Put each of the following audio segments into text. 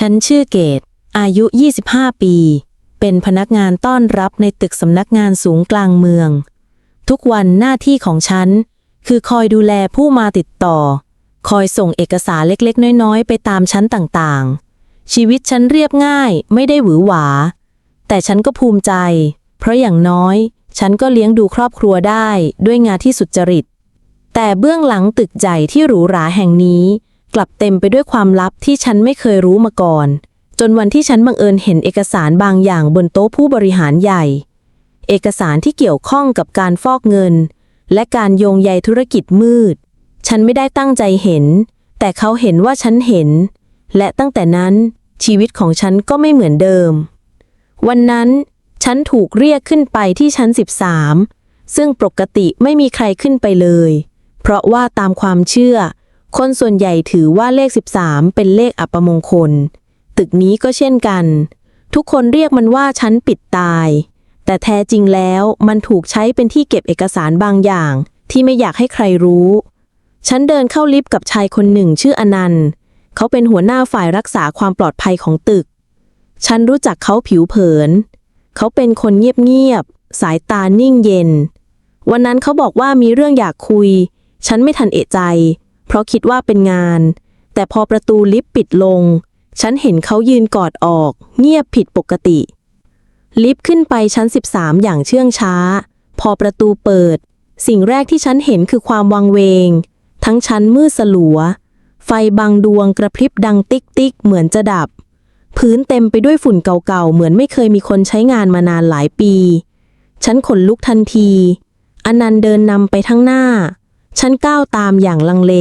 ฉันชื่อเกต อายุ 25 ปี เป็นพนักงานต้อนรับในตึกสำนักงานสูงกลางเมือง ทุกวันหน้าที่ของฉัน คือคอยดูแลผู้มาติดต่อ คอยส่งเอกสารเล็กๆ น้อยๆ ไปตามชั้นต่างๆ ชีวิตฉันเรียบง่ายไม่ได้หวือหวา แต่ฉันก็ภูมิใจ เพราะอย่างน้อย ฉันก็เลี้ยงดูครอบครัวได้ด้วยงานที่สุจริต แต่เบื้องหลังตึกใหญ่ที่หรูหราแห่งนี้ กลับเต็มไปด้วยความลับที่ฉันไม่เคยรู้มาก่อน จนวันที่ฉันบังเอิญเห็นเอกสารบางอย่างบนโต๊ะผู้บริหารใหญ่ เอกสารที่เกี่ยวข้องกับการฟอกเงิน และการโยงใยธุรกิจมืด ฉันไม่ได้ตั้งใจเห็น แต่เขาเห็นว่าฉันเห็น และตั้งแต่นั้นชีวิตของฉันก็ไม่เหมือนเดิม วันนั้นฉันถูกเรียกขึ้นไปที่ชั้น 13 ซึ่งปกติไม่มีใครขึ้นไปเลย เพราะว่าตามความเชื่อ คนส่วนใหญ่ถือว่าเลข 13 เป็นเลขอัปมงคล ตึกนี้ก็เช่นกัน ทุกคนเรียกมันว่าชั้นปิดตาย แต่แท้จริงแล้วมันถูกใช้เป็นที่เก็บเอกสารบางอย่าง ที่ไม่อยากให้ใครรู้ ฉันเดินเข้าลิฟต์กับชายคนหนึ่งชื่ออนันต์ เขาเป็นหัวหน้าฝ่ายรักษาความปลอดภัยของตึก ฉันรู้จักเขาผิวเผิน เขาเป็นคนเงียบๆ สายตานิ่งเย็น วันนั้นเขาบอกว่ามีเรื่องอยากคุย ฉันไม่ทันเอะใจ เพราะคิดว่าเป็นงาน แต่พอประตูลิฟต์ปิดลง ฉันเห็นเขายืนกอดออก เงียบผิดปกติ ลิฟต์ขึ้นไปชั้น 13 อย่างเชื่องช้า พอประตูเปิด สิ่งแรกที่ฉันเห็นคือความวังเวง ทั้งชั้นมืดสลัว ไฟบางดวงกระพริบดังติ๊กติ๊กเหมือนจะดับ พื้นเต็มไปด้วยฝุ่นเก่าๆ เหมือนไม่เคยมีคนใช้งานมานานหลายปี ฉันขนลุกทันที อนันต์เดินนำไปทั้งหน้า ฉันก้าวตามอย่างลังเล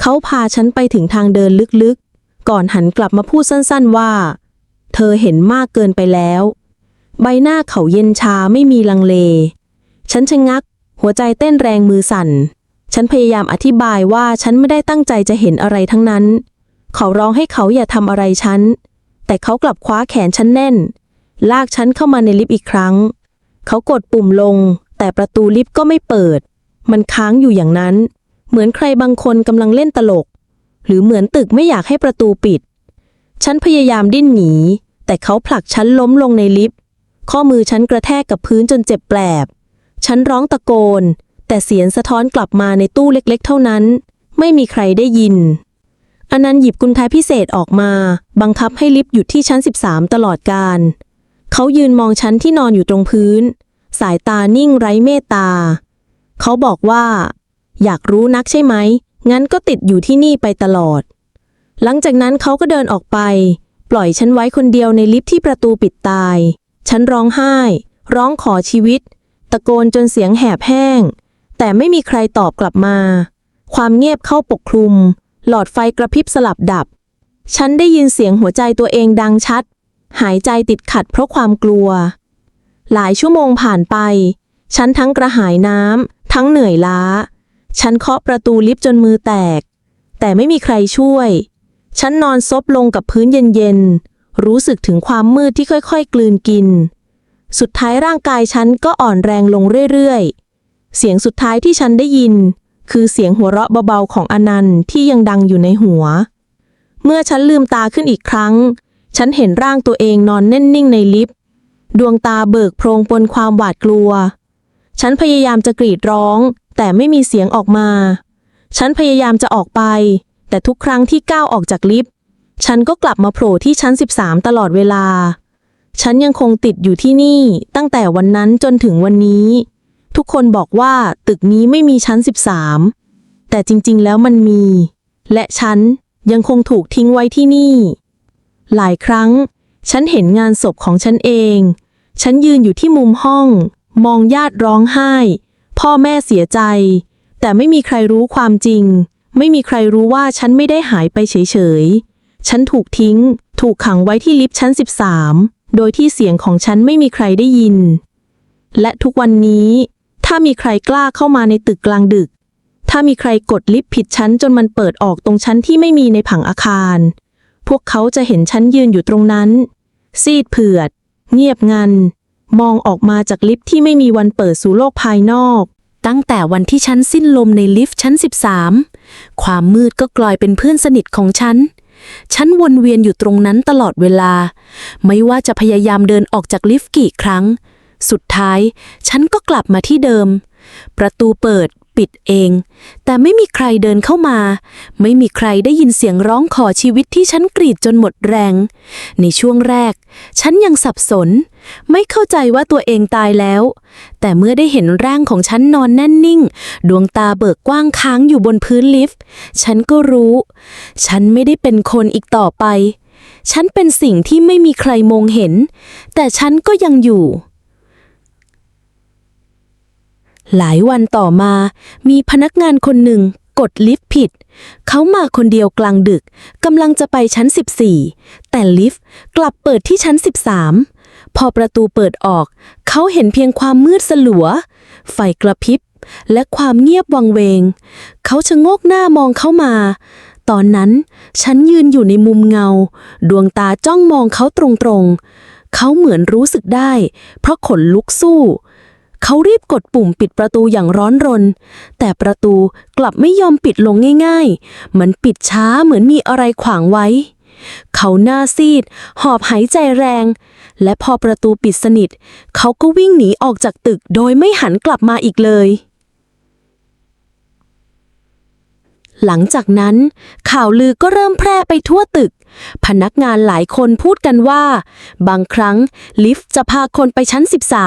เขาพาฉันไปถึงทางเดินลึกๆ ก่อนหันกลับมาพูดสั้นๆว่า เธอเห็นมากเกินไปแล้ว ใบหน้าเขาเย็นชาไม่มีลังเล ฉันชะงัก หัวใจเต้นแรงมือสั่น ฉันพยายามอธิบายว่าฉันไม่ได้ตั้งใจจะเห็นอะไรทั้งนั้น เขาร้องให้เขาอย่าทำอะไรฉัน แต่เขากลับคว้าแขนฉันแน่น ลากฉันเข้ามาในลิฟต์อีกครั้ง เขากดปุ่มลง แต่ประตูลิฟต์ก็ไม่เปิด มันค้างอยู่อย่างนั้น เหมือนใครบางคนกำลังเล่นตลก หรือเหมือนตึกไม่อยากให้ประตูปิด ฉันพยายามดิ้นหนี แต่เขาผลักฉันล้มลงในลิฟต์ ข้อมือฉันกระแทกกับพื้นจนเจ็บแปลบ ฉันร้องตะโกน แต่เสียงสะท้อนกลับมาในตู้เล็กๆ เท่านั้น ไม่มีใครได้ยินอนันต์หยิบกุญแจพิเศษออกมา บังคับให้ลิฟต์หยุดที่ชั้น 13 ตลอดการ เขายืนมองฉันที่นอนอยู่ตรงพื้น สายตานิ่งไร้เมตตา เขาบอกว่า อยากรู้นักใช่ไหม งั้นก็ติดอยู่ที่นี่ไปตลอด หลังจากนั้นเขาก็เดินออกไป ปล่อยฉันไว้คนเดียวในลิฟต์ที่ประตูปิดตาย ฉันร้องไห้ ร้องขอชีวิต ตะโกนจนเสียงแหบแห้ง แต่ไม่มีใครตอบกลับมา ความเงียบเข้าปกคลุม หลอดไฟกระพริบสลับดับ ฉันได้ยินเสียงหัวใจตัวเองดังชัด หายใจติดขัดเพราะความกลัว หลายชั่วโมงผ่านไปฉันทั้งกระหายน้ำ ทั้งเหนื่อยล้า ฉันเคาะประตูลิฟต์จนมือแตก แต่ไม่มีใครช่วย ฉันนอนซบลงกับพื้นเย็นๆ รู้สึกถึงความมืดที่ค่อยๆ กลืนกิน สุดท้ายร่างกายฉันก็อ่อนแรงลงเรื่อยๆ เสียงสุดท้ายที่ฉันได้ยิน คือเสียงหัวเราะเบาๆของอนันต์ที่ยังดังอยู่ในหัว เมื่อฉันลืมตาขึ้นอีกครั้ง ฉันเห็นร่างตัวเองนอนแน่นนิ่งในลิฟต์ ดวงตาเบิกโพรงปนความหวาดกลัว ฉันพยายามจะกรีดร้อง แต่ไม่มีเสียงออกมา ฉันพยายามจะออกไป แต่ทุกครั้งที่ก้าวออกจากลิฟต์ ฉันก็กลับมาโผล่ที่ชั้น 13 ตลอดเวลา ฉันยังคงติดอยู่ที่นี่ตั้งแต่วันนั้นจนถึงวันนี้ ทุกคนบอกว่าตึกนี้ไม่มีชั้น 13 แต่จริงๆ แล้วมันมี และฉันยังคงถูกทิ้งไว้ที่นี่ หลายครั้ง ฉันเห็นงานศพของฉันเอง ฉันยืนอยู่ที่มุมห้อง มองญาติร้องไห้ พ่อแม่เสียใจ แต่ไม่มีใครรู้ความจริง ไม่มีใครรู้ว่าฉันไม่ได้หายไปเฉยๆ ฉันถูกทิ้ง ถูกขังไว้ที่ลิฟต์ชั้น 13 โดยที่เสียงของฉันไม่มีใครได้ยิน และทุกวันนี้ ถ้ามีใครกล้าเข้ามาในตึกกลางดึก ถ้ามีใครกดลิฟต์ผิดชั้นจนมันเปิดออกตรงชั้นที่ไม่มีในผังอาคาร พวกเขาจะเห็นฉันยืนอยู่ตรงนั้น ซีดเผือด เงียบงัน มองออกมาจากลิฟต์ที่ไม่มีวันเปิดสู่โลกภายนอก ตั้งแต่วันที่ฉันสิ้นลมในลิฟต์ชั้น 13 ความมืดก็กลายเป็นเพื่อนสนิทของฉัน ฉันวนเวียนอยู่ตรงนั้นตลอดเวลา ไม่ว่าจะพยายามเดินออกจากลิฟต์กี่ครั้ง สุดท้าย ฉันก็กลับมาที่เดิม ประตูเปิด ปิดเอง แต่ไม่มีใครเดินเข้ามา ไม่มีใครได้ยินเสียงร้องขอชีวิตที่ฉันกรีดจนหมดแรง ในช่วงแรก ฉันยังสับสน ไม่เข้าใจว่าตัวเองตายแล้ว แต่เมื่อได้เห็นร่างของฉันนอนแน่นนิ่ง ดวงตาเบิกกว้างค้างอยู่บนพื้นลิฟต์ ฉันก็รู้ ฉันไม่ได้เป็นคนอีกต่อไป ฉันเป็นสิ่งที่ไม่มีใครมองเห็น แต่ฉันก็ยังอยู่ หลายวันต่อมา มีพนักงานคนหนึ่งกดลิฟต์ผิด เขามาคนเดียวกลางดึกกำลังจะไปชั้น 14 แต่ลิฟต์กลับเปิดที่ชั้น 13 พอประตูเปิดออก เขาเห็นเพียงความมืดสลัว ไฟกระพริบ และความเงียบวังเวง เขาชะโงกหน้ามองเข้ามา ตอนนั้นฉันยืนอยู่ในมุมเงา ดวงตาจ้องมองเขาตรงๆ เขาเหมือนรู้สึกได้ เพราะขนลุกสู้ เขารีบกดปุ่มปิดประตูอย่างร้อนรน แต่ประตูกลับไม่ยอมปิดลงง่ายๆ มันปิดช้าเหมือนมีอะไรขวางไว้ เขาหน้าซีด หอบหายใจแรง และพอประตูปิดสนิท เขาก็วิ่งหนีออกจากตึกโดยไม่หันกลับมาอีกเลยหลังจากนั้น ข่าวลือก็เริ่มแพร่ไปทั่วตึก พนักงานหลายคนพูดกันว่า บางครั้งลิฟต์จะพาคนไปชั้น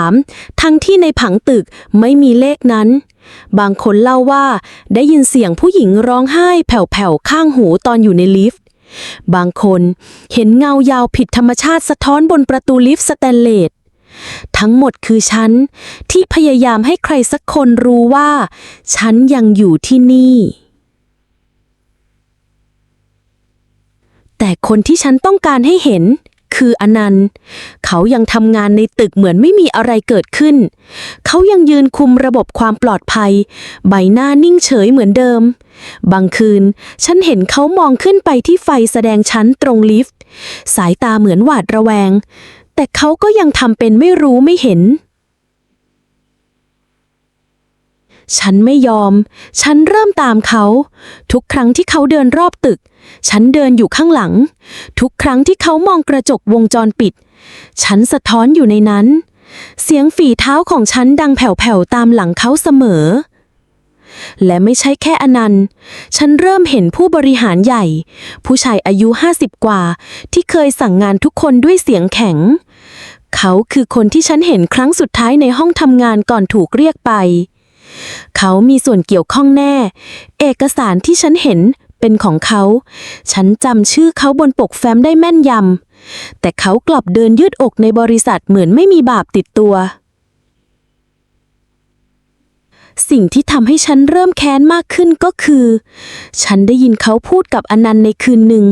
13 ทั้งที่ในผังตึกไม่มีเลขนั้น บางคนเล่าว่าได้ยินเสียงผู้หญิงร้องไห้แผ่วๆ ข้างหูตอนอยู่ในลิฟต์ บางคนเห็นเงายาวผิดธรรมชาติสะท้อนบนประตูลิฟต์สแตนเลสทั้งหมดคือฉันที่พยายามให้ใครสักคนรู้ว่า ฉันยังอยู่ที่นี่ แต่คนที่ฉันต้องการให้เห็น คืออนันต์ เขายังทำงานในตึกเหมือนไม่มีอะไรเกิดขึ้น เขายังยืนคุมระบบความปลอดภัย ใบหน้านิ่งเฉยเหมือนเดิม บางคืน ฉันเห็นเขามองขึ้นไปที่ไฟแสดงชั้นตรงลิฟต์ สายตาเหมือนหวาดระแวง แต่เขาก็ยังทำเป็นไม่รู้ไม่เห็น ฉันไม่ยอม ฉันเริ่มตามเขา ทุกครั้งที่เขาเดินรอบตึก ฉันเดินอยู่ข้างหลัง ทุกครั้งที่เขามองกระจกวงจรปิด ฉันสะท้อนอยู่ในนั้น เสียงฝีเท้าของฉันดังแผ่วๆตามหลังเขาเสมอ และไม่ใช่แค่อนันต์ ฉันเริ่มเห็นผู้บริหารใหญ่ ผู้ชายอายุ50กว่า ที่เคยสั่งงานทุกคนด้วยเสียงแข็งเขาคือคนที่ฉันเห็นครั้งสุดท้ายในห้องทำงานก่อนถูกเรียกไป เขามีส่วนเกี่ยวข้องแน่ เอกสารที่ฉันเห็นเป็นของเขา ฉันจำชื่อเขาบนปกแฟ้มได้แม่นยำ แต่เขากลับเดินยืดอกในบริษัทเหมือนไม่มีบาปติดตัว สิ่งที่ทำให้ฉันเริ่มแค้นมากขึ้นก็คือ ฉันได้ยินเขาพูดกับอนันต์ในคืนหนึ่ง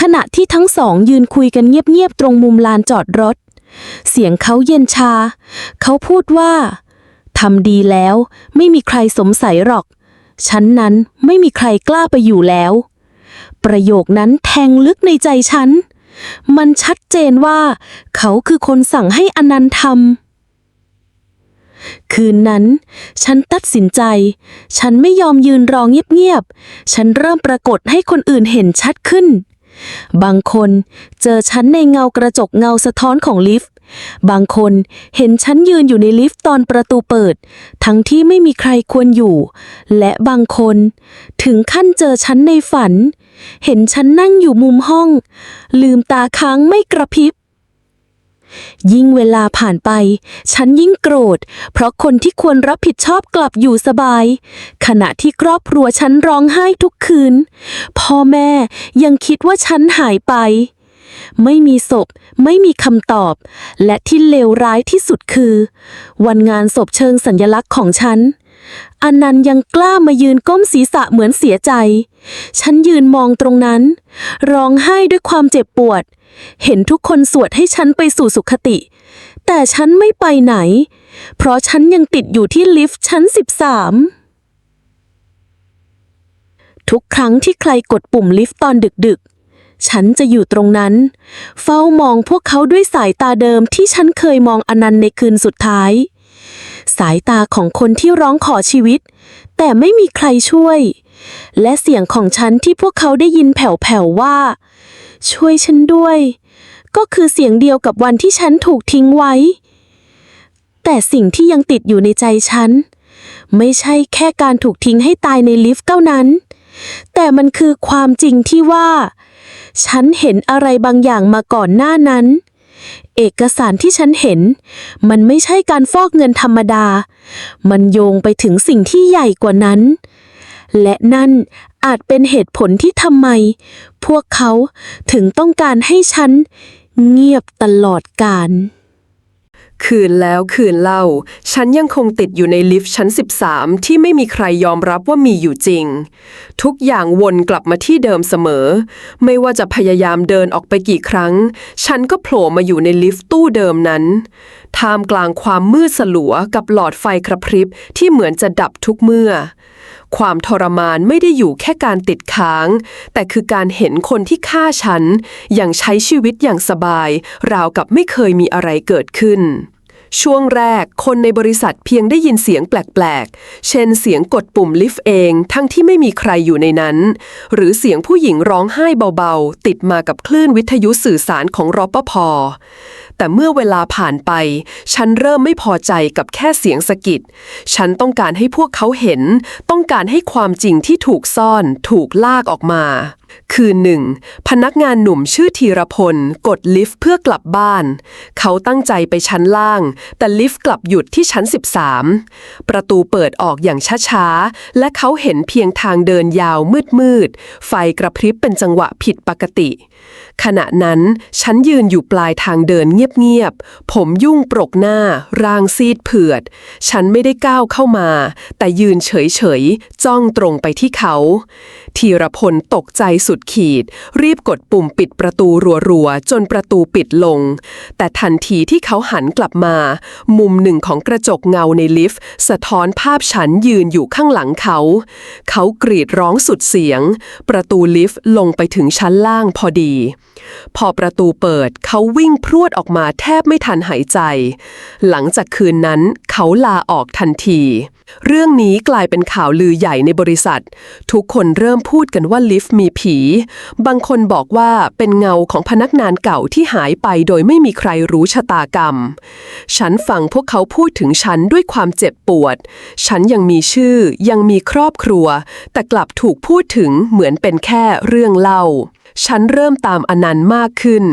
ขณะที่ทั้งสองยืนคุยกันเงียบๆตรงมุมลานจอดรถ เสียงเขาเย็นชา เขาพูดว่า ทำดีแล้ว ไม่มีใครสงสัยหรอก ฉันนั้นไม่มีใครกล้าไปอยู่แล้ว ประโยคนั้นแทงลึกในใจฉัน มันชัดเจนว่า เขาคือคนสั่งให้อนันต์ทำคืนนั้น ฉันตัดสินใจ ฉันไม่ยอมยืนรอเงียบๆ ฉันเริ่มปรากฏให้คนอื่นเห็นชัดขึ้นบางคนเจอฉันในเงากระจกเงาสะท้อนของลิฟต์ บางคนเห็นฉันยืนอยู่ในลิฟต์ตอนประตูเปิด ทั้งที่ไม่มีใครควรอยู่ และบางคนถึงขั้นเจอฉันในฝัน เห็นฉันนั่งอยู่มุมห้อง ลืมตาค้างไม่กระพริบ ยิ่งเวลาผ่านไป ฉันยิ่งโกรธ เพราะคนที่ควรรับผิดชอบกลับอยู่สบาย ขณะที่ครอบครัวฉันร้องไห้ทุกคืน พ่อแม่ยังคิดว่าฉันหายไป ไม่มีศพ ไม่มีคำตอบ และที่เลวร้ายที่สุดคือ วันงานศพเชิงสัญลักษณ์ของฉันอนันยังกล้ามายืนก้มศีรษะเหมือนเสียใจ ฉันยืนมองตรงนั้น ร้องไห้ด้วยความเจ็บปวด เห็นทุกคนสวดให้ฉันไปสู่สุขติ แต่ฉันไม่ไปไหน เพราะฉันยังติดอยู่ที่ลิฟต์ชั้น 13 ทุกครั้งที่ใครกดปุ่มลิฟต์ตอนดึกๆ ฉันจะอยู่ตรงนั้น เฝ้ามองพวกเขาด้วยสายตาเดิมที่ฉันเคยมองอนันต์ในคืนสุดท้าย สายตาของคนที่ร้องขอชีวิต แต่ไม่มีใครช่วย และเสียงของฉันที่พวกเขาได้ยินแผ่วๆว่า ช่วยฉันด้วย ก็คือเสียงเดียวกับวันที่ฉันถูกทิ้งไว้ แต่สิ่งที่ยังติดอยู่ในใจฉัน ไม่ใช่แค่การถูกทิ้งให้ตายในลิฟต์เท่านั้น แต่มันคือความจริงที่ว่า ฉันเห็นอะไรบางอย่างมาก่อนหน้านั้น เอกสารที่ฉันเห็น มันไม่ใช่การฟอกเงินธรรมดา มันโยงไปถึงสิ่งที่ใหญ่กว่านั้น และนั่นอาจเป็นเหตุผลที่ทำไม พวกเขาถึงต้องการให้ฉันเงียบตลอดกาล คืนแล้วคืนเล่า ฉันยังคงติดอยู่ในลิฟต์ชั้น 13 ที่ไม่มีใครยอมรับว่ามีอยู่จริง ทุกอย่างวนกลับมาที่เดิมเสมอ ไม่ว่าจะพยายามเดินออกไปกี่ครั้ง ฉันก็โผล่มาอยู่ในลิฟต์ตู้เดิมนั้น ท่ามกลางความมืดสลัวกับหลอดไฟกระพริบที่เหมือนจะดับทุกเมื่อ ความทรมานไม่ได้อยู่แค่การติดค้าง แต่คือการเห็นคนที่ฆ่าฉัน อย่างใช้ชีวิตอย่างสบาย ราวกับไม่เคยมีอะไรเกิดขึ้น ช่วงแรก คนในบริษัทเพียงได้ยินเสียงแปลกๆ เช่นเสียงกดปุ่มลิฟต์เอง ทั้งที่ไม่มีใครอยู่ในนั้น หรือเสียงผู้หญิงร้องไห้เบาๆ ติดมากับคลื่นวิทยุสื่อสารของรปภ แต่เมื่อเวลาผ่านไป ฉันเริ่มไม่พอใจกับแค่เสียงสะกิด ฉันต้องการให้พวกเขาเห็น ต้องการให้ความจริงที่ถูกซ่อน ถูกลากออกมา คืนหนึ่งพนักงานหนุ่มชื่อธีรพล กดลิฟต์เพื่อกลับบ้าน เขาตั้งใจไปชั้นล่าง แต่ลิฟต์กลับหยุดที่ชั้น 13 ประตูเปิดออกอย่างช้าๆ และเขาเห็นเพียงทางเดินยาวมืดๆ ไฟกระพริบเป็นจังหวะผิดปกติ ขณะนั้นฉันยืนอยู่ปลายทางเดินเงียบๆ ผมยุ่งปรกหน้า ร่างซีดเผือด ฉันไม่ได้ก้าวเข้ามา แต่ยืนเฉยๆ จ้องตรงไปที่เขา ธีรพลตกใจสุดขีด รีบกดปุ่มปิดประตูรัวๆ จนประตูปิดลง แต่ทันทีที่เขาหันกลับมา มุมหนึ่งของกระจกเงาในลิฟต์ สะท้อนภาพฉันยืนอยู่ข้างหลังเขา เขากรีดร้องสุดเสียง ประตูลิฟต์ลงไปถึงชั้นล่างพอดี พอประตูเปิดเขาวิ่งพรวดออกมาแทบไม่ทันหายใจ หลังจากคืนนั้นเขาลาออกทันที เรื่องนี้กลายเป็นข่าวลือใหญ่ในบริษัท ทุกคนเริ่มพูดกันว่าลิฟต์มีผี บางคนบอกว่าเป็นเงาของพนักงานเก่าที่หายไปโดยไม่มีใครรู้ชะตากรรม ฉันฟังพวกเขาพูดถึงฉันด้วยความเจ็บปวด ฉันยังมีชื่อยังมีครอบครัว แต่กลับถูกพูดถึงเหมือนเป็นแค่เรื่องเล่า ฉันเริ่มตามอนันต์มากขึ้น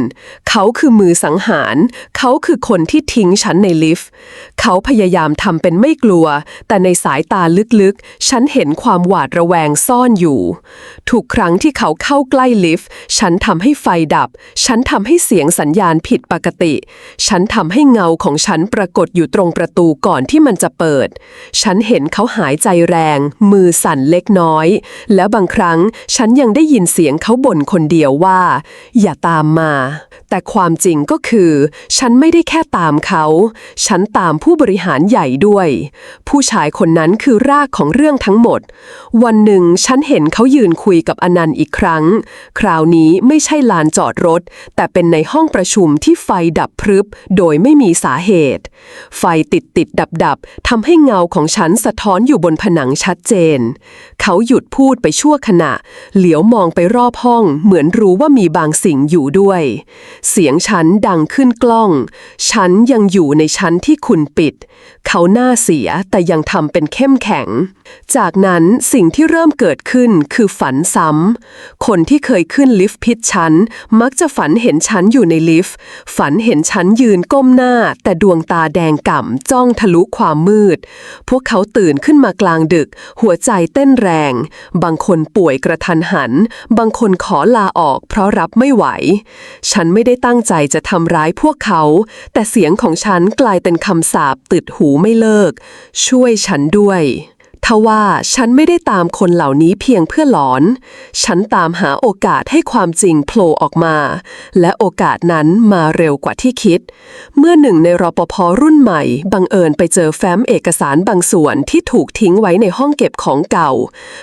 เขาคือมือสังหาร เขาคือคนที่ทิ้งฉันในลิฟต์ เขาพยายามทำเป็นไม่กลัว แต่ในสายตาลึกๆ ฉันเห็นความหวาดระแวงซ่อนอยู่ ทุกครั้งที่เขาเข้าใกล้ลิฟต์ ฉันทำให้ไฟดับ ฉันทำให้เสียงสัญญาณผิดปกติ ฉันทำให้เงาของฉันปรากฏอยู่ตรงประตูก่อนที่มันจะเปิด ฉันเห็นเขาหายใจแรง มือสั่นเล็กน้อย แล้วบางครั้งฉันยังได้ยินเสียงเขาบ่นคนเดียวว่า อย่าตามมา แต่ความจริงก็คือ ฉันไม่ได้แค่ตามเขา ฉันตามผู้บริหารใหญ่ด้วย ผู้ชายคนนั้นคือรากของเรื่องทั้งหมด วันหนึ่งฉันเห็นเขายืนคุยกับอนันต์อีกครั้ง คราวนี้ไม่ใช่ลานจอดรถ แต่เป็นในห้องประชุมที่ไฟดับพรึบ โดยไม่มีสาเหตุ ไฟติดติดดับดับทำให้เงาของฉันสะท้อนอยู่บนผนังชัดเจน เขาหยุดพูดไปชั่วขณะ เหลียวมองไปรอบห้องเหมือนรู้ว่ามีบางสิ่งอยู่ด้วย เสียงฉันดังขึ้นกล้อง ฉันยังอยู่ในชั้นที่คุณปิด เขาหน้าเสียแต่ยังทำเป็นเข้มแข็ง จากนั้นสิ่งที่เริ่มเกิดขึ้นคือฝันซ้ำ คนที่เคยขึ้นลิฟต์พิดชั้น มักจะฝันเห็นฉันอยู่ในลิฟต์ ฝันเห็นฉันยืนก้มหน้า แต่ดวงตาแดงก่ำจ้องทะลุความมืด พวกเขาตื่นขึ้นมากลางดึก หัวใจเต้นแรง บางคนป่วยกระทันหัน บางคนขอลาออกเพราะรับไม่ไหว ฉันไม่ได้ตั้งใจจะทำร้ายพวกเขา แต่เสียงของฉันกลายเป็นคำสาปติดหูไม่เลิก ช่วยฉันด้วย ทว่าฉันไม่ได้ตามคนเหล่านี้เพียงเพื่อหลอน ฉันตามหาโอกาสให้ความจริงโผล่ออกมา และโอกาสนั้นมาเร็วกว่าที่คิด เมื่อหนึ่งในรปภรุ่นใหม่ บังเอิญไปเจอแฟ้มเอกสารบางส่วนที่ถูกทิ้งไว้ในห้องเก็บของเก่า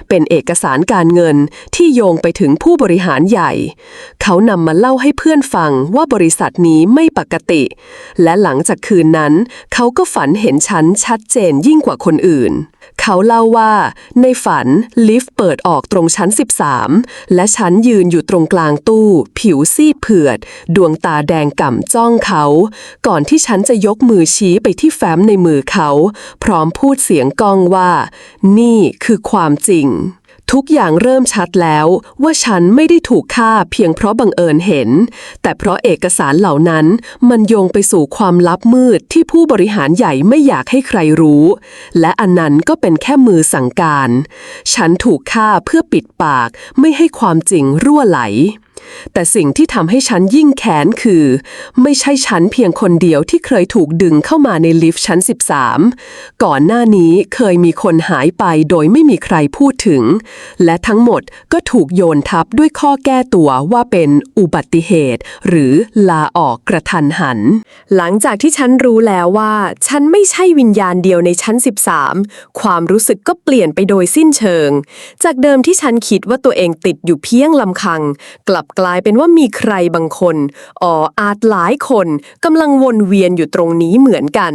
เป็นเอกสารการเงินที่โยงไปถึงผู้บริหารใหญ่ เขานำมาเล่าให้เพื่อนฟังว่าบริษัทนี้ไม่ปกติ และหลังจากคืนนั้น เขาก็ฝันเห็นฉันชัดเจนยิ่งกว่าคนอื่น เขาเล่าว่า ในฝันลิฟต์เปิดออกตรงชั้น 13 และฉันยืนอยู่ตรงกลางตู้ ผิวซีดเผือด ดวงตาแดงก่ำจ้องเขา ก่อนที่ฉันจะยกมือชี้ไปที่แฟ้มในมือเขา พร้อมพูดเสียงก้องว่า นี่คือความจริง ทุกอย่างเริ่มชัดแล้วว่าฉันไม่ได้ถูกฆ่าเพียงเพราะบังเอิญเห็น แต่เพราะเอกสารเหล่านั้นมันโยงไปสู่ความลับมืดที่ผู้บริหารใหญ่ไม่อยากให้ใครรู้ และอันนั้นก็เป็นแค่มือสั่งการ ฉันถูกฆ่าเพื่อปิดปากไม่ให้ความจริงรั่วไหล แต่สิ่งที่ทำให้ฉันยิ่งแค้นคือ ไม่ใช่ฉันเพียงคนเดียวที่เคยถูกดึงเข้ามาในลิฟต์ชั้น 13 ก่อนหน้านี้เคยมีคนหายไปโดยไม่มีใครพูดถึง และทั้งหมดก็ถูกโยนทับด้วยข้อแก้ตัวว่าเป็นอุบัติเหตุ หรือลาออกกระทันหัน หลังจากที่ฉันรู้แล้วว่า ฉันไม่ใช่วิญญาณเดียวในชั้น 13 ความรู้สึกก็เปลี่ยนไปโดยสิ้นเชิง จากเดิมที่ฉันคิดว่าตัวเองติดอยู่เพียงลำคัง กลับกลายเป็นว่ามีใครบางคนอ๋ออาจหลายคนกำลังวนเวียนอยู่ตรงนี้เหมือนกัน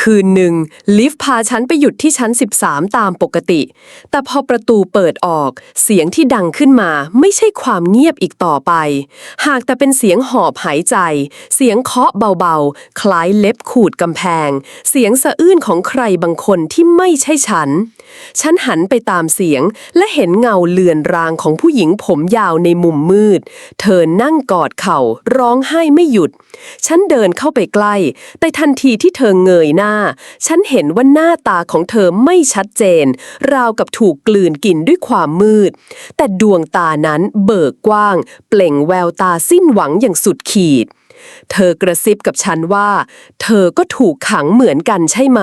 คืนหนึ่ง ลิฟต์พาฉันไปหยุดที่ชั้น 13 ตามปกติ แต่พอประตูเปิดออกเสียงที่ดังขึ้นมาไม่ใช่ความเงียบอีกต่อไป หากแต่เป็นเสียงหอบหายใจ เสียงเคาะเบาๆ คล้ายเล็บขูดกำแพง เสียงสะอื้นของใครบางคนที่ไม่ใช่ฉัน ฉันหันไปตามเสียง และเห็นเงาเลือนรางของผู้หญิงผมยาวในมุมมืด เธอนั่งกอดเข่า ร้องไห้ไม่หยุด ฉันเดินเข้าไปใกล้ แต่ทันทีที่เธอเงยหน้า ฉันเห็นว่าหน้าตาของเธอไม่ชัดเจน ราวกับถูกกลืนกินด้วยความมืด แต่ดวงตานั้นเบิกกว้าง เปล่งแววตาสิ้นหวังอย่างสุดขีด เธอกระซิบกับฉันว่า เธอก็ถูกขังเหมือนกันใช่ไหม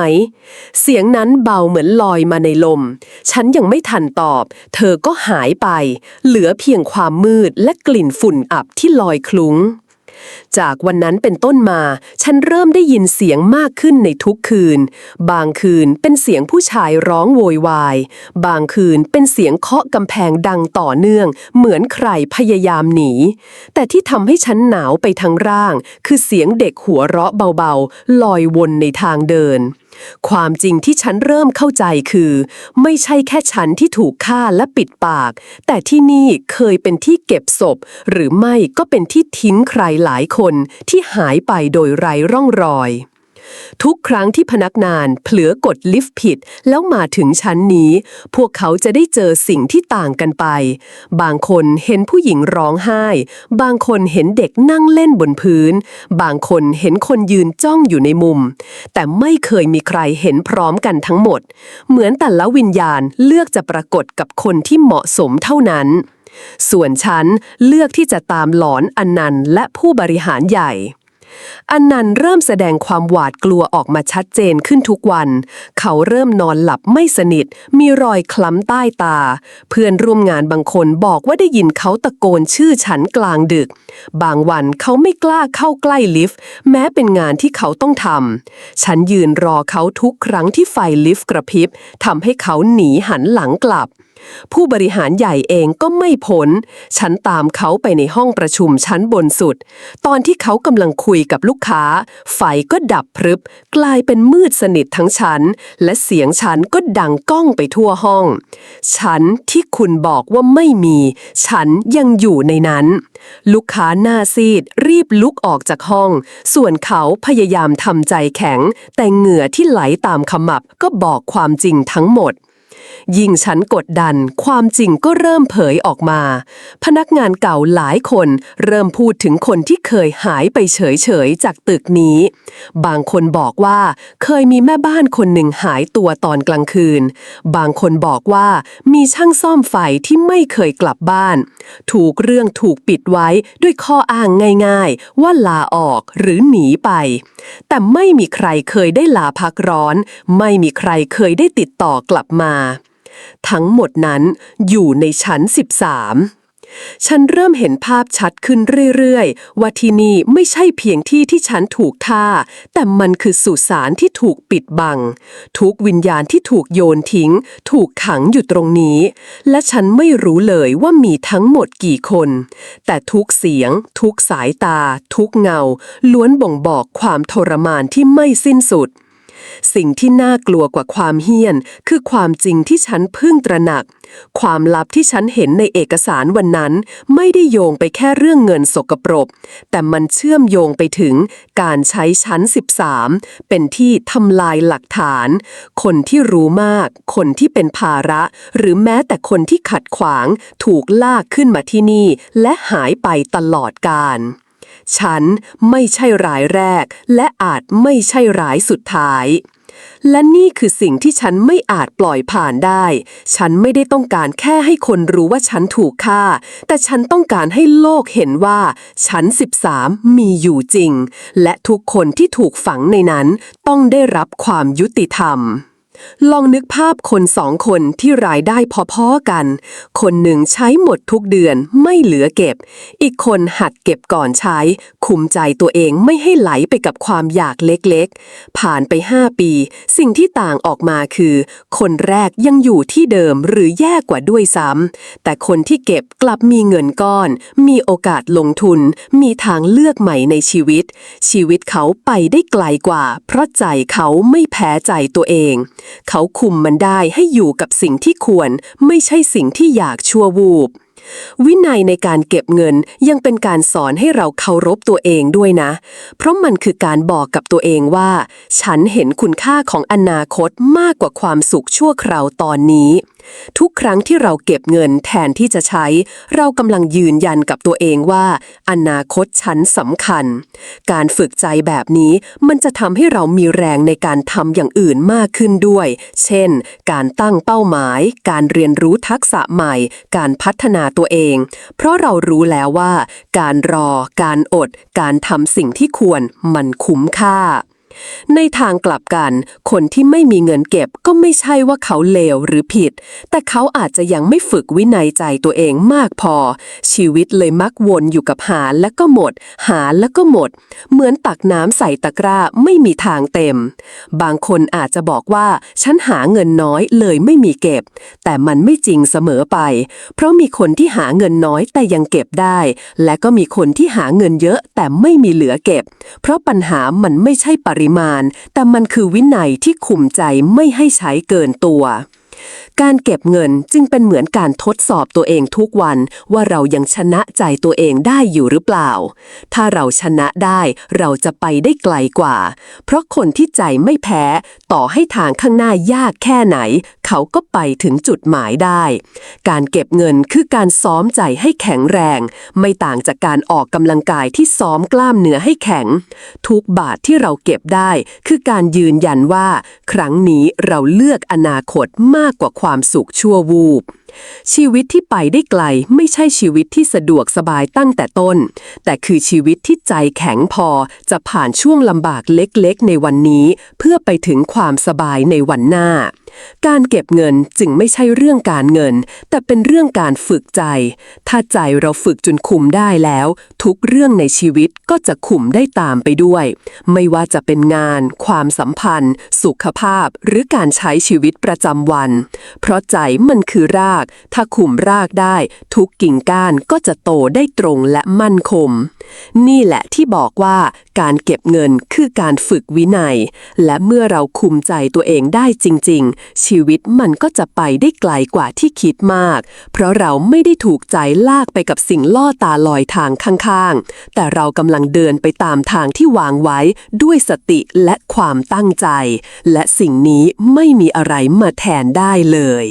เสียงนั้นเบาเหมือนลอยมาในลม ฉันยังไม่ทันตอบ เธอก็หายไป เหลือเพียงความมืดและกลิ่นฝุ่นอับที่ลอยคลุ้ง จากวันนั้นเป็นต้นมา ฉันเริ่มได้ยินเสียงมากขึ้นในทุกคืน บางคืนเป็นเสียงผู้ชายร้องโวยวาย บางคืนเป็นเสียงเคาะกำแพงดังต่อเนื่อง เหมือนใครพยายามหนี แต่ที่ทำให้ฉันหนาวไปทั้งร่าง คือเสียงเด็กหัวเราะเบาๆ ลอยวนในทางเดิน ความจริงที่ฉันเริ่มเข้าใจคือ ไม่ใช่แค่ฉันที่ถูกฆ่าและปิดปาก แต่ที่นี่เคยเป็นที่เก็บศพ หรือไม่ก็เป็นที่ทิ้งใครหลายคนที่หายไปโดยไร้ร่องรอย ทุกครั้งที่พนักงานเผลอกดลิฟต์ผิด แล้วมาถึงชั้นนี้ พวกเขาจะได้เจอสิ่งที่ต่างกันไป บางคนเห็นผู้หญิงร้องไห้ บางคนเห็นเด็กนั่งเล่นบนพื้น บางคนเห็นคนยืนจ้องอยู่ในมุม แต่ไม่เคยมีใครเห็นพร้อมกันทั้งหมด เหมือนแต่ละวิญญาณเลือกจะปรากฏกับคนที่เหมาะสมเท่านั้น ส่วนฉันเลือกที่จะตามหลอนอนันต์และผู้บริหารใหญ่ อันนันต์เริ่มแสดงความหวาดกลัวออกมาชัดเจนขึ้นทุกวัน เขาเริ่มนอนหลับไม่สนิท มีรอยคล้ำใต้ตา เพื่อนร่วมงานบางคนบอกว่าได้ยินเขาตะโกนชื่อฉันกลางดึก บางวันเขาไม่กล้าเข้าใกล้ลิฟต์ แม้เป็นงานที่เขาต้องทำ ฉันยืนรอเขาทุกครั้งที่ไฟลิฟต์กระพริบทำให้เขาหนีหันหลังกลับ ผู้บริหารใหญ่เองก็ไม่พ้นฉันตามเขาไปในห้องประชุมชั้นบนสุด ตอนที่เขากำลังคุยกับลูกค้า ไฟก็ดับพรึบ กลายเป็นมืดสนิททั้งชั้น และเสียงฉันก็ดังก้องไปทั่วห้อง ฉันที่คุณบอกว่าไม่มี ฉันยังอยู่ในนั้น ลูกค้าหน้าซีดรีบลุกออกจากห้อง ส่วนเขาพยายามทำใจแข็ง แต่เหงื่อที่ไหลตามขมับก็บอกความจริงทั้งหมด ยิ่งฉันกดดัน ความจริงก็เริ่มเผยออกมา พนักงานเก่าหลายคน เริ่มพูดถึงคนที่เคยหายไปเฉยๆ จากตึกนี้ บางคนบอกว่าเคยมีแม่บ้านคนหนึ่งหายตัวตอนกลางคืน บางคนบอกว่ามีช่างซ่อมไฟที่ไม่เคยกลับบ้าน ถูกเรื่องถูกปิดไว้ด้วยข้ออ้างง่าย ๆ ว่าลาออกหรือหนีไป แต่ไม่มีใครเคยได้ลาพักร้อน ไม่มีใครเคยได้ติดต่อกลับมา ทั้งหมดนั้นอยู่ในชั้น 13 ฉันเริ่มเห็นภาพชัดขึ้นเรื่อยๆ ว่าที่นี่ไม่ใช่เพียงที่ที่ฉันถูกท่า แต่มันคือสุสานที่ถูกปิดบัง ทุกวิญญาณที่ถูกโยนทิ้ง ถูกขังอยู่ตรงนี้ และฉันไม่รู้เลยว่ามีทั้งหมดกี่คน แต่ทุกเสียง ทุกสายตา ทุกเงา ล้วนบ่งบอกความทรมานที่ไม่สิ้นสุด สิ่งที่น่ากลัวกว่าความเฮี้ยน คือความจริงที่ฉันเพิ่งตระหนัก ความลับที่ฉันเห็นในเอกสารวันนั้น ไม่ได้โยงไปแค่เรื่องเงินสกปรก แต่มันเชื่อมโยงไปถึงการใช้ชั้น 13 เป็นที่ทำลายหลักฐาน คนที่รู้มาก คนที่เป็นภาระ หรือแม้แต่คนที่ขัดขวาง ถูกลากขึ้นมาที่นี่ และหายไปตลอดกาล ฉันไม่ใช่รายแรก และอาจไม่ใช่รายสุดท้าย และนี่คือสิ่งที่ฉันไม่อาจปล่อยผ่านได้ ฉันไม่ได้ต้องการแค่ให้คนรู้ว่าฉันถูกฆ่า แต่ฉันต้องการให้โลกเห็นว่า ฉัน 13 มีอยู่จริง และทุกคนที่ถูกฝังในนั้นต้องได้รับความยุติธรรม ลองนึกภาพคนสองคนที่รายได้พอๆกัน คนหนึ่งใช้หมดทุกเดือนไม่เหลือเก็บ อีกคนหัดเก็บก่อนใช้ คุมใจตัวเองไม่ให้ไหลไปกับความอยากเล็กๆ ผ่านไป 5 ปี สิ่งที่ต่างออกมาคือ คนแรกยังอยู่ที่เดิมหรือแย่กว่าด้วยซ้ำแต่คนที่เก็บกลับมีเงินก้อน มีโอกาสลงทุน มีทางเลือกใหม่ในชีวิต ชีวิตเขาไปได้ไกลกว่า เพราะใจเขาไม่แพ้ใจตัวเองเขาคุมมันได้ให้อยู่กับสิ่งที่ควร ไม่ใช่สิ่งที่อยากชั่ววูบ วินัยในการเก็บเงินยังเป็นการสอนให้เราเคารพตัวเองด้วยนะ เพราะมันคือการบอกกับตัวเองว่า ฉันเห็นคุณค่าของอนาคตมากกว่าความสุขชั่วคราวตอนนี้ ทุกครั้งที่เราเก็บเงินแทนที่จะใช้ เรากำลังยืนยันกับตัวเองว่า อนาคตฉันสำคัญ การฝึกใจแบบนี้มันจะทำให้เรามีแรงในการทำอย่างอื่นมากขึ้นด้วย เช่น การตั้งเป้าหมาย การเรียนรู้ทักษะใหม่ การพัฒนาตัวเอง เพราะเรารู้แล้วว่า การรอ การอด การทำสิ่งที่ควรมันคุ้มค่า ในทางกลับกัน คนที่ไม่มีเงินเก็บก็ไม่ใช่ว่าเขาเลวหรือผิด แต่เขาอาจจะยังไม่ฝึกวินัยใจตัวเองมากพอ ชีวิตเลยมักวนอยู่กับหาแล้วก็หมด หาแล้วก็หมด เหมือนตักน้ำใส่ตะกร้าไม่มีทางเต็ม บางคนอาจจะบอกว่า ฉันหาเงินน้อยเลยไม่มีเก็บ แต่มันไม่จริงเสมอไป เพราะมีคนที่หาเงินน้อยแต่ยังเก็บได้ และก็มีคนที่หาเงินเยอะแต่ไม่มีเหลือเก็บ เพราะปัญหามันไม่ใช่ปริมาณ แต่มันคือวินัยที่ขุมใจไม่ให้ใช้เกินตัว การเก็บเงินจึงเป็นเหมือนการทดสอบตัวเองทุกวันว่าเรายังชนะใจตัวเองได้อยู่หรือเปล่า ถ้าเราชนะได้เราจะไปได้ไกลกว่า เพราะคนที่ใจไม่แพ้ ต่อให้ทางข้างหน้ายากแค่ไหนเขาก็ไปถึงจุดหมายได้ การเก็บเงินคือการซ้อมใจให้แข็งแรง ไม่ต่างจากการออกกำลังกายที่ซ้อมกล้ามเนื้อให้แข็ง ทุกบาทที่เราเก็บได้ คือการยืนยันว่า ครั้งนี้เราเลือกอนาคตมากกว่าความสุขชั่ววูบ ชีวิตที่ไปได้ไกลไม่ใช่ชีวิตที่สะดวกสบายตั้งแต่ต้น แต่คือชีวิตที่ใจแข็งพอจะผ่านช่วงลำบากเล็กๆ ในวันนี้ เพื่อไปถึงความสบายในวันหน้า การเก็บเงินจึงไม่ใช่เรื่องการเงิน แต่เป็นเรื่องการฝึกใจ ถ้าใจเราฝึกจนคุมได้แล้ว ทุกเรื่องในชีวิตก็จะคุมได้ตามไปด้วย ไม่ว่าจะเป็นงาน ความสัมพันธ์ สุขภาพ หรือการใช้ชีวิตประจำวัน เพราะใจมันคือรากากถ้าคุมรากได้ ทุกกิ่งก้านก็จะโตได้ตรงและมั่นคง นี่แหละที่บอกว่าการเก็บเงินคือการฝึกวินัย และเมื่อเราคุมใจตัวเองได้จริง ๆ ชีวิตมันก็จะไปได้ไกลกว่าที่คิดมาก เพราะเราไม่ได้ถูกใจลากไปกับสิ่งล่อตาลอยทางข้างๆ แต่เรากำลังเดินไปตามทางที่วางไว้ด้วยสติและความตั้งใจ และสิ่งนี้ไม่มีอะไรมาแทนได้เลย